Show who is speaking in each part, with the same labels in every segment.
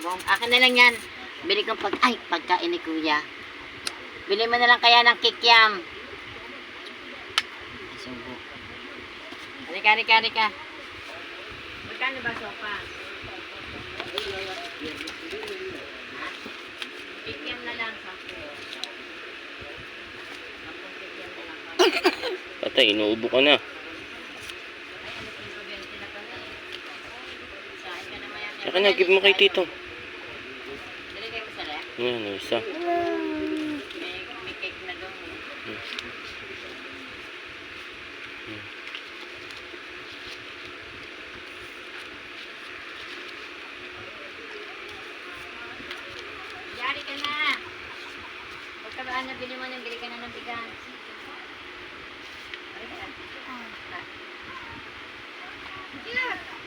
Speaker 1: mo. Akin na lang yan. Bili ko pag... Ay, pagkain ni kuya. Bili mo na lang kaya ng kikiam. Subo. Halika, halika, halika. Magkano ba sopa? Kikiam na lang, lang.
Speaker 2: Patay, inuubo ka na. Saka na, give mo kay tito.
Speaker 1: Dali kayo sa ref.
Speaker 2: Yan, ano, isa.
Speaker 1: May, cake na doon. Yari ka na. Pagkabaan na bili mo nang bili ka na ng bigas. Halika na.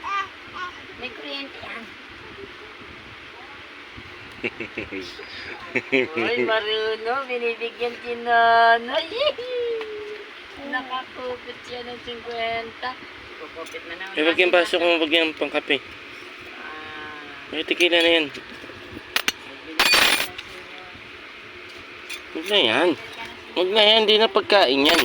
Speaker 1: Ah. May kuryente yan. Ay, marunong. Binibigyan si nanay. Nakakupit siya ng 50. Kukupit na naman.
Speaker 2: Eh, wag yung baso kung wag yung pangkape.
Speaker 1: Ah,
Speaker 2: May tikila na yan. Huwag na yan. Huwag na yan, di na pagkain yan.